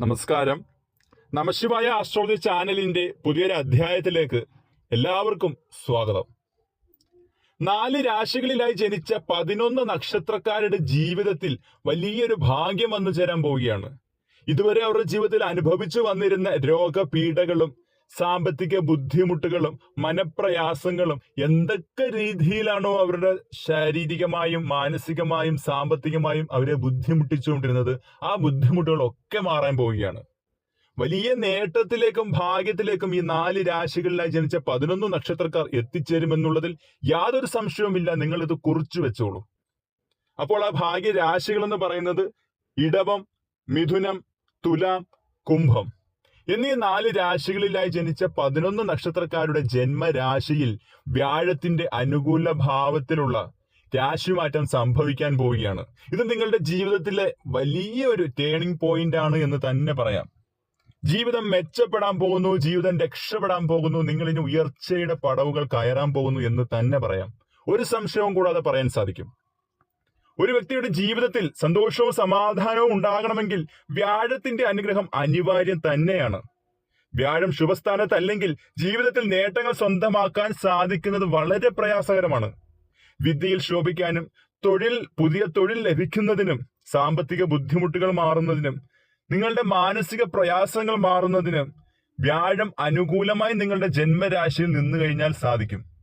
നമസ്കാരം. നമശിവായ ആസ്ട്രോളജി ചാനലിന്റെ പുതിയൊരു അധ്യായത്തിലേക്ക് എല്ലാവർക്കും സ്വാഗതം. നാല് രാശികളിലായി ജനിച്ച പതിനൊന്ന് നക്ഷത്രക്കാരുടെ ജീവിതത്തിൽ വലിയൊരു ഭാഗ്യം വന്നു ചേരാൻ പോവുകയാണ്. ഇതുവരെ അവരുടെ ജീവിതത്തിൽ അനുഭവിച്ചു വന്നിരുന്ന രോഗപീഠകളും സാമ്പത്തിക ബുദ്ധിമുട്ടുകളും മനപ്രയാസങ്ങളും എന്തൊക്കെ രീതിയിലാണോ അവരുടെ ശാരീരികമായും മാനസികമായും സാമ്പത്തികമായും അവരെ ബുദ്ധിമുട്ടിച്ചുകൊണ്ടിരുന്നത് ആ ബുദ്ധിമുട്ടുകളൊക്കെ മാറാൻ പോവുകയാണ്. വലിയ നേട്ടത്തിലേക്കും ഭാഗ്യത്തിലേക്കും ഈ നാല് രാശികളിലായി ജനിച്ച പതിനൊന്ന് നക്ഷത്രക്കാർ എത്തിച്ചേരുമെന്നുള്ളതിൽ യാതൊരു സംശയവുമില്ല. നിങ്ങൾ ഇത് കുറിച്ചു വെച്ചോളൂ. അപ്പോൾ ആ ഭാഗ്യരാശികൾ എന്ന് പറയുന്നത് ഇടവം മിഥുനം തുലാം കുംഭം. എന്നീ നാല് രാശികളിലായി ജനിച്ച പതിനൊന്ന് നക്ഷത്രക്കാരുടെ ജന്മരാശിയിൽ വ്യാഴത്തിന്റെ അനുകൂല ഭാവത്തിലുള്ള രാശിമാറ്റം സംഭവിക്കാൻ പോവുകയാണ്. ഇത് നിങ്ങളുടെ ജീവിതത്തിലെ വലിയ ഒരു ടേണിംഗ് പോയിന്റ് ആണ് എന്ന് തന്നെ പറയാം. ജീവിതം മെച്ചപ്പെടാൻ പോകുന്നു ജീവിതം രക്ഷപ്പെടാൻ പോകുന്നു നിങ്ങൾ ഇനി ഉയർച്ചയുടെ പടവുകൾ കയറാൻ പോകുന്നു എന്ന് തന്നെ പറയാം. ഒരു സംശയവും കൂടാതെ പറയാൻ സാധിക്കും. ഒരു വ്യക്തിയുടെ ജീവിതത്തിൽ സന്തോഷവും സമാധാനവും ഉണ്ടാകണമെങ്കിൽ വ്യാഴത്തിന്റെ അനുഗ്രഹം അനിവാര്യം തന്നെയാണ്. വ്യാഴം ശുഭസ്ഥാനത്തല്ലെങ്കിൽ ജീവിതത്തിൽ നേട്ടങ്ങൾ സ്വന്തമാക്കാൻ സാധിക്കുന്നത് വളരെ പ്രയാസകരമാണ്. വിദ്യയിൽ ശോഭിക്കാനും തൊഴിൽ പുതിയ തൊഴിൽ ലഭിക്കുന്നതിനും സാമ്പത്തിക ബുദ്ധിമുട്ടുകൾ മാറുന്നതിനും നിങ്ങളുടെ മാനസിക പ്രയാസങ്ങൾ മാറുന്നതിനും വ്യാഴം അനുകൂലമായി നിങ്ങളുടെ ജന്മരാശിയിൽ നിന്നു കഴിഞ്ഞാൽ സാധിക്കും.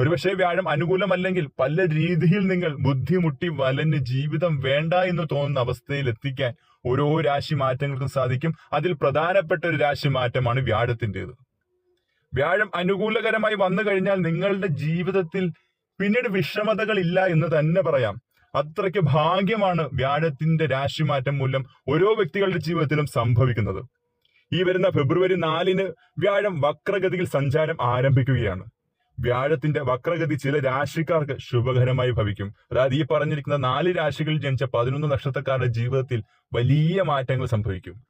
ഒരുപക്ഷെ വ്യാഴം അനുകൂലമല്ലെങ്കിൽ പല രീതിയിൽ നിങ്ങൾ ബുദ്ധിമുട്ടി വലഞ്ഞ് ജീവിതം വേണ്ട എന്ന് തോന്നുന്ന അവസ്ഥയിൽ എത്തിക്കാൻ ഓരോ രാശി മാറ്റങ്ങൾക്കും സാധിക്കും. അതിൽ പ്രധാനപ്പെട്ട ഒരു രാശി മാറ്റമാണ് വ്യാഴത്തിന്റെത്. വ്യാഴം അനുകൂലകരമായി വന്നു കഴിഞ്ഞാൽ നിങ്ങളുടെ ജീവിതത്തിൽ പിന്നീട് വിഷമതകൾ ഇല്ല എന്ന് തന്നെ പറയാം. അത്രയ്ക്ക് ഭാഗ്യമാണ് വ്യാഴത്തിന്റെ രാശിമാറ്റം മൂലം ഓരോ വ്യക്തികളുടെ ജീവിതത്തിലും സംഭവിക്കുന്നത്. ഈ വരുന്ന ഫെബ്രുവരി നാലിന് വ്യാഴം വക്രഗതിയിൽ സഞ്ചാരം ആരംഭിക്കുകയാണ്. വ്യാഴത്തിന്റെ വക്രഗതി ചില രാശിക്കാർക്ക് ശുഭകരമായി ഭവിക്കും. അതായത് ഈ പറഞ്ഞിരിക്കുന്ന നാല് രാശികളിൽ ജനിച്ച പതിനൊന്ന് നക്ഷത്രക്കാരുടെ ജീവിതത്തിൽ വലിയ മാറ്റങ്ങൾ സംഭവിക്കും.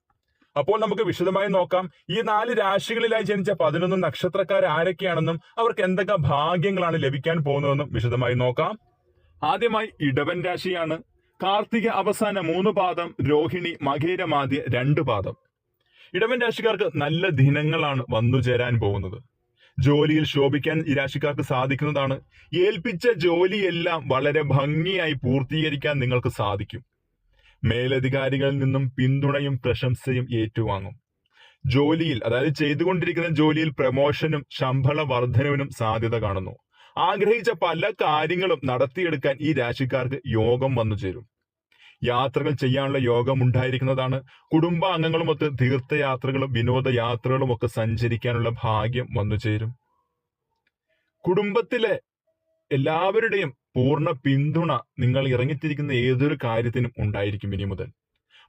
അപ്പോൾ നമുക്ക് വിശദമായി നോക്കാം. ഈ നാല് രാശികളിലായി ജനിച്ച പതിനൊന്ന് നക്ഷത്രക്കാർ ആരൊക്കെയാണെന്നും അവർക്ക് എന്തൊക്കെ ഭാഗ്യങ്ങളാണ് ലഭിക്കാൻ പോകുന്നതെന്നും വിശദമായി നോക്കാം. ആദ്യമായി ഇടവൻ രാശിയാണ്. കാർത്തിക അവസാന മൂന്ന് പാദം രോഹിണി മകേരമാദ്യ രണ്ട് പാദം. ഇടവൻ രാശിക്കാർക്ക് നല്ല ദിനങ്ങളാണ് വന്നു ചേരാൻ പോകുന്നത്. ജോലിയിൽ ശോഭിക്കാൻ ഈ രാശിക്കാർക്ക് സാധിക്കുന്നതാണ്. ഏൽപ്പിച്ച ജോലിയെല്ലാം വളരെ ഭംഗിയായി പൂർത്തീകരിക്കാൻ നിങ്ങൾക്ക് സാധിക്കും. മേലധികാരികളിൽ നിന്നും പിന്തുണയും പ്രശംസയും ഏറ്റുവാങ്ങും. ജോലിയിൽ അതായത് ചെയ്തുകൊണ്ടിരിക്കുന്ന ജോലിയിൽ പ്രമോഷനും ശമ്പള വർധനവിനും സാധ്യത കാണുന്നു. ആഗ്രഹിച്ച പല കാര്യങ്ങളും നടത്തിയെടുക്കാൻ ഈ രാശിക്കാർക്ക് യോഗം വന്നു ചേരും. യാത്രകൾ ചെയ്യാനുള്ള യോഗം ഉണ്ടായിരിക്കുന്നതാണ് കുടുംബാംഗങ്ങളുമൊത്ത് തീർത്ഥയാത്രകളും വിനോദയാത്രകളും ഒക്കെ സഞ്ചരിക്കാനുള്ള ഭാഗ്യം വന്നു ചേരും. കുടുംബത്തിലെ എല്ലാവരുടെയും പൂർണ പിന്തുണ നിങ്ങൾ ഇറങ്ങിത്തിരിക്കുന്ന ഏതൊരു കാര്യത്തിനും ഉണ്ടായിരിക്കും ഇനി മുതൽ.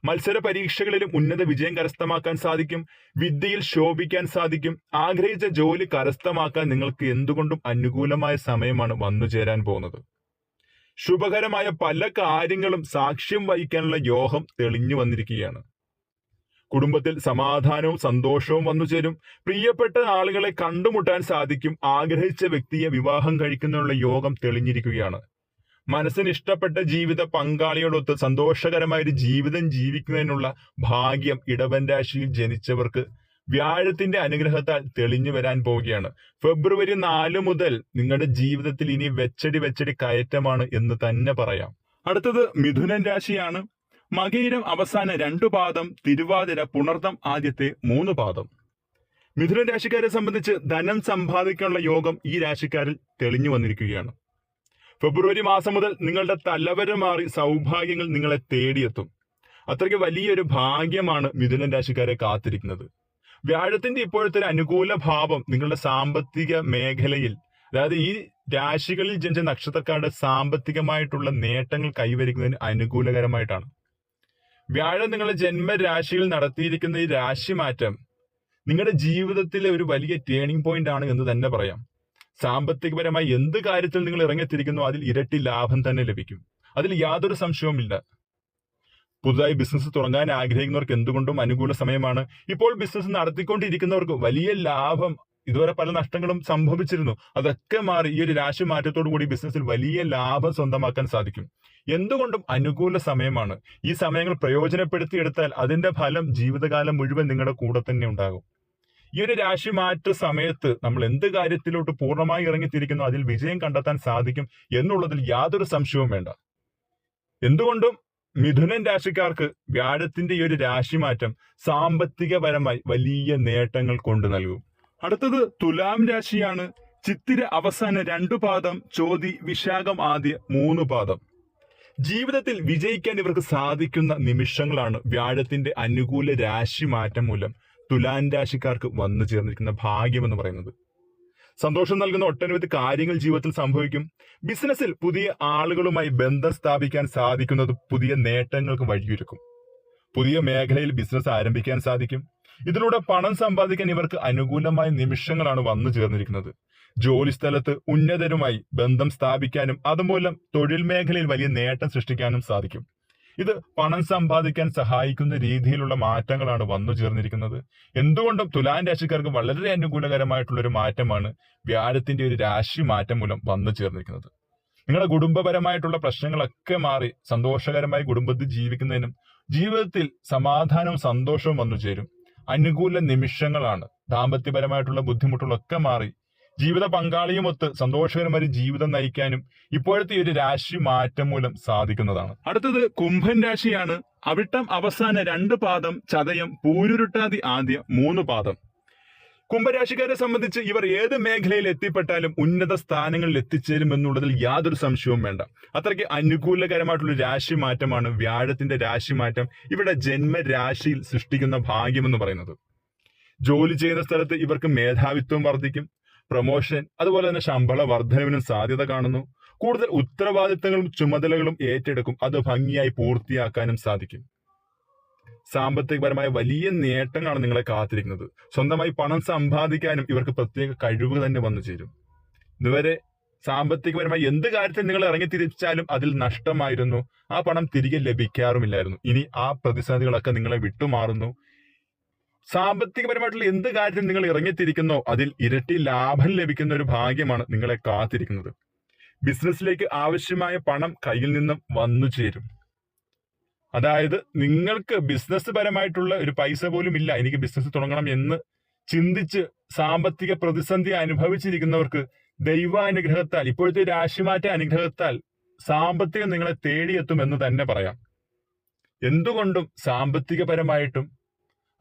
മത്സര പരീക്ഷകളിലും ഉന്നത വിജയം കരസ്ഥമാക്കാൻ സാധിക്കും. വിദ്യയിൽ ശോഭിക്കാൻ സാധിക്കും. ആഗ്രഹിച്ച ജോലി കരസ്ഥമാക്കാൻ നിങ്ങൾക്ക് എന്തുകൊണ്ടും അനുകൂലമായ സമയമാണ് വന്നു ചേരാൻ പോകുന്നത്. ശുഭകരമായ പല കാര്യങ്ങളും സാക്ഷ്യം വഹിക്കാനുള്ള യോഗം തെളിഞ്ഞു വന്നിരിക്കുകയാണ്. കുടുംബത്തിൽ സമാധാനവും സന്തോഷവും വന്നു ചേരും. പ്രിയപ്പെട്ട ആളുകളെ കണ്ടുമുട്ടാൻ സാധിക്കും ആഗ്രഹിച്ച വ്യക്തിയെ വിവാഹം കഴിക്കുന്നതിനുള്ള യോഗം തെളിഞ്ഞിരിക്കുകയാണ്. മനസ്സിന് ഇഷ്ടപ്പെട്ട ജീവിത പങ്കാളിയോടൊത്ത് സന്തോഷകരമായ ഒരു ജീവിതം ജീവിക്കുന്നതിനുള്ള ഭാഗ്യം ഇടവൻ രാശിയിൽ ജനിച്ചവർക്ക് വ്യാഴത്തിന്റെ അനുഗ്രഹത്താൽ തെളിഞ്ഞു വരാൻ പോവുകയാണ്. ഫെബ്രുവരി നാല് മുതൽ നിങ്ങളുടെ ജീവിതത്തിൽ ഇനി വെച്ചടി വെച്ചടി കയറ്റമാണ് എന്ന് തന്നെ പറയാം. അടുത്തത് മിഥുനൻ രാശിയാണ്. മകയിരം അവസാന രണ്ടു പാദം തിരുവാതിര പുണർദം ആദ്യത്തെ മൂന്ന് പാദം. മിഥുന രാശിക്കാരെ സംബന്ധിച്ച് ധനം സമ്പാദിക്കാനുള്ള യോഗം ഈ രാശിക്കാരിൽ തെളിഞ്ഞു വന്നിരിക്കുകയാണ്. ഫെബ്രുവരി മാസം മുതൽ നിങ്ങളുടെ തലവര മാറി സൗഭാഗ്യങ്ങൾ നിങ്ങളെ തേടിയെത്തും. അത്രയ്ക്ക് വലിയൊരു ഭാഗ്യമാണ് മിഥുനൻ രാശിക്കാരെ കാത്തിരിക്കുന്നത്. വ്യാഴത്തിന്റെ ഇപ്പോഴത്തെ ഒരു അനുകൂല ഭാവം നിങ്ങളുടെ സാമ്പത്തിക മേഖലയിൽ. അതായത് ഈ രാശികളിൽ ജനിച്ച നക്ഷത്രക്കാരുടെ സാമ്പത്തികമായിട്ടുള്ള നേട്ടങ്ങൾ കൈവരിക്കുന്നതിന് അനുകൂലകരമായിട്ടാണ്. വ്യാഴം നിങ്ങളുടെ ജന്മരാശിയിൽ നടത്തിയിരിക്കുന്ന ഈ രാശിമാറ്റം നിങ്ങളുടെ ജീവിതത്തിലെ ഒരു വലിയ ടേണിംഗ് പോയിന്റ് ആണ് എന്ന് തന്നെ പറയാം. സാമ്പത്തികപരമായി എന്ത് കാര്യത്തിൽ നിങ്ങൾ ഇറങ്ങിത്തിരിക്കുന്നു അതിൽ ഇരട്ടി ലാഭം തന്നെ ലഭിക്കും. അതിൽ യാതൊരു സംശയവുമില്ല. പുതുതായി ബിസിനസ് തുടങ്ങാൻ ആഗ്രഹിക്കുന്നവർക്ക് എന്തുകൊണ്ടും അനുകൂല സമയമാണ്. ഇപ്പോൾ ബിസിനസ് നടത്തിക്കൊണ്ടിരിക്കുന്നവർക്ക് വലിയ ലാഭം ഇതുവരെ പല നഷ്ടങ്ങളും സംഭവിച്ചിരുന്നു. അതൊക്കെ മാറി ഈ ഒരു രാശി മാറ്റത്തോടു കൂടി ബിസിനസ്സിൽ വലിയ ലാഭം സ്വന്തമാക്കാൻ സാധിക്കും. എന്തുകൊണ്ടും അനുകൂല സമയമാണ്. ഈ സമയങ്ങൾ പ്രയോജനപ്പെടുത്തിയെടുത്താൽ അതിന്റെ ഫലം ജീവിതകാലം മുഴുവൻ നിങ്ങളുടെ കൂടെ തന്നെ ഉണ്ടാകും. ഈ ഒരു രാശി മാറ്റ സമയത്ത് നമ്മൾ എന്ത് കാര്യത്തിലോട്ട് പൂർണമായി ഇറങ്ങിത്തിരിക്കുന്നു അതിൽ വിജയം കണ്ടെത്താൻ സാധിക്കും എന്നുള്ളതിൽ യാതൊരു സംശയവും വേണ്ട. എന്തുകൊണ്ടും മിഥുനൻ രാശിക്കാർക്ക് വ്യാഴത്തിന്റെ ഈ ഒരു രാശിമാറ്റം സാമ്പത്തികപരമായി വലിയ നേട്ടങ്ങൾ കൊണ്ടു നൽകും. അടുത്തത് തുലാം രാശിയാണ്. ചിത്തിര അവസാന രണ്ടു പാദം ചോതി വിശാഖം ആദ്യ മൂന്ന് പാദം. ജീവിതത്തിൽ വിജയിക്കാൻ ഇവർക്ക് സാധിക്കുന്ന നിമിഷങ്ങളാണ് വ്യാഴത്തിന്റെ അനുകൂല രാശി മാറ്റം മൂലം തുലാൻ രാശിക്കാർക്ക് വന്നു ചേർന്നിരിക്കുന്ന ഭാഗ്യം എന്ന് പറയുന്നത്. സന്തോഷം നൽകുന്ന ഒട്ടനവധി കാര്യങ്ങൾ ജീവിതത്തിൽ സംഭവിക്കും. ബിസിനസ്സിൽ പുതിയ ആളുകളുമായി ബന്ധം സ്ഥാപിക്കാൻ സാധിക്കുന്നത് പുതിയ നേട്ടങ്ങൾക്ക് വഴിയൊരുക്കും. പുതിയ മേഖലയിൽ ബിസിനസ് ആരംഭിക്കാൻ സാധിക്കും. ഇതിലൂടെ പണം സമ്പാദിക്കാൻ ഇവർക്ക് അനുകൂലമായ നിമിഷങ്ങളാണ് വന്നു ചേർന്നിരിക്കുന്നത്. ജോലി സ്ഥലത്ത് ഉന്നതരുമായി ബന്ധം സ്ഥാപിക്കാനും അതുമൂലം തൊഴിൽ മേഖലയിൽ വലിയ നേട്ടം സൃഷ്ടിക്കാനും സാധിക്കും. ഇത് പണം സമ്പാദിക്കാൻ സഹായിക്കുന്ന രീതിയിലുള്ള മാറ്റങ്ങളാണ് വന്നു ചേർന്നിരിക്കുന്നത്. എന്തുകൊണ്ടും തുലാൻ രാശിക്കാർക്ക് വളരെ അനുകൂലകരമായിട്ടുള്ള ഒരു മാറ്റമാണ് വ്യാഴത്തിന്റെ ഒരു രാശി മാറ്റം മൂലം വന്നു ചേർന്നിരിക്കുന്നത്. നിങ്ങളുടെ കുടുംബപരമായിട്ടുള്ള പ്രശ്നങ്ങളൊക്കെ മാറി സന്തോഷകരമായി കുടുംബത്തിൽ ജീവിക്കുന്നതിനും ജീവിതത്തിൽ സമാധാനവും സന്തോഷവും വന്നു ചേരും. അനുകൂല നിമിഷങ്ങളാണ്. ദാമ്പത്യപരമായിട്ടുള്ള ബുദ്ധിമുട്ടുകളൊക്കെ മാറി ജീവിത പങ്കാളിയുമൊത്ത് സന്തോഷകരമായ ജീവിതം നയിക്കാനും ഇപ്പോഴത്തെ ഒരു രാശി മാറ്റം മൂലം സാധിക്കുന്നതാണ്. അടുത്തത് കുംഭൻ രാശിയാണ്. അവിട്ടം അവസാന രണ്ട് പാദം ചതയം പൂരുരുട്ടാതി ആദ്യ മൂന്ന് പാദം. കുംഭരാശിക്കാരെ സംബന്ധിച്ച് ഇവർ ഏത് മേഖലയിൽ എത്തിപ്പെട്ടാലും ഉന്നത സ്ഥാനങ്ങളിൽ എത്തിച്ചേരും എന്നുള്ളതിൽ യാതൊരു സംശയവും വേണ്ട. അത്രയ്ക്ക് അനുകൂലകരമായിട്ടുള്ള രാശി മാറ്റമാണ് വ്യാഴത്തിന്റെ രാശി മാറ്റം. ഇവിടെ ജന്മരാശിയിൽ സൃഷ്ടിക്കുന്ന ഭാഗ്യമെന്ന് പറയുന്നത്. ജോലി ചെയ്യുന്ന സ്ഥലത്ത് ഇവർക്ക് മേധാവിത്വം വർദ്ധിക്കും. പ്രൊമോഷൻ അതുപോലെ തന്നെ ശമ്പള വർധനവിനും സാധ്യത കാണുന്നു. കൂടുതൽ ഉത്തരവാദിത്തങ്ങളും ചുമതലകളും ഏറ്റെടുക്കും. അത് ഭംഗിയായി പൂർത്തിയാക്കാനും സാധിക്കും. സാമ്പത്തികപരമായ വലിയ നേട്ടങ്ങളാണ് നിങ്ങളെ കാത്തിരിക്കുന്നത്. സ്വന്തമായി പണം സമ്പാദിക്കാനും ഇവർക്ക് പ്രത്യേക കഴിവ് തന്നെ വന്നു ചേരും. ഇതുവരെ സാമ്പത്തികപരമായി എന്ത് കാര്യത്തിൽ നിങ്ങൾ ഇറങ്ങി തിരിച്ചാലും അതിൽ നഷ്ടമായിരുന്നു. ആ പണം തിരികെ ലഭിക്കാറുമില്ലായിരുന്നു. ഇനി ആ പ്രതിസന്ധികളൊക്കെ നിങ്ങളെ വിട്ടുമാറുന്നു. സാമ്പത്തികപരമായിട്ടുള്ള എന്ത് കാര്യത്തിൽ നിങ്ങൾ ഇറങ്ങിത്തിരിക്കുന്നോ അതിൽ ഇരട്ടി ലാഭം ലഭിക്കുന്ന ഒരു ഭാഗ്യമാണ് നിങ്ങളെ കാത്തിരിക്കുന്നത്. ബിസിനസ്സിലേക്ക് ആവശ്യമായ പണം കയ്യിൽ നിന്നും വന്നു ചേരും. അതായത് നിങ്ങൾക്ക് ബിസിനസ് പരമായിട്ടുള്ള ഒരു പൈസ പോലും ഇല്ല. എനിക്ക് ബിസിനസ് തുടങ്ങണം എന്ന് ചിന്തിച്ച് സാമ്പത്തിക പ്രതിസന്ധി അനുഭവിച്ചിരിക്കുന്നവർക്ക് ദൈവാനുഗ്രഹത്താൽ ഇപ്പോഴത്തെ രാശിമാറ്റ അനുഗ്രഹത്താൽ സാമ്പത്തികം നിങ്ങളെ തേടിയെത്തും എന്ന് തന്നെ പറയാം. എന്തുകൊണ്ടും സാമ്പത്തികപരമായിട്ടും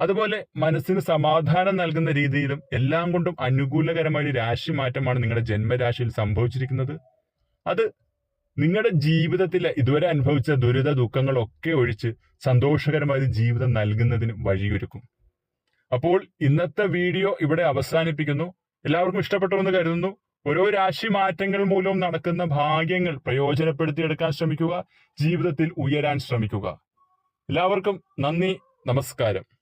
അതുപോലെ മനസ്സിന് സമാധാനം നൽകുന്ന രീതിയിലും എല്ലാം കൊണ്ടും അനുകൂലകരമായ ഒരു രാശി മാറ്റമാണ് നിങ്ങളുടെ ജന്മരാശിയിൽ സംഭവിച്ചിരിക്കുന്നത്. അത് നിങ്ങളുടെ ജീവിതത്തിൽ ഇതുവരെ അനുഭവിച്ച ദുരിത ദുഃഖങ്ങളൊക്കെ ഒഴിച്ച് സന്തോഷകരമായ ജീവിതം നൽകുന്നതിന് വഴിയൊരുക്കും. അപ്പോൾ ഇന്നത്തെ വീഡിയോ ഇവിടെ അവസാനിപ്പിക്കുന്നു. എല്ലാവർക്കും ഇഷ്ടപ്പെട്ടു എന്ന് കരുതുന്നു. ഓരോ രാശി മാറ്റങ്ങൾ മൂലം നടക്കുന്ന ഭാഗ്യങ്ങൾ പ്രയോജനപ്പെടുത്തിയെടുക്കാൻ ശ്രമിക്കുക. ജീവിതത്തിൽ ഉയരാൻ ശ്രമിക്കുക. എല്ലാവർക്കും നന്ദി. നമസ്കാരം.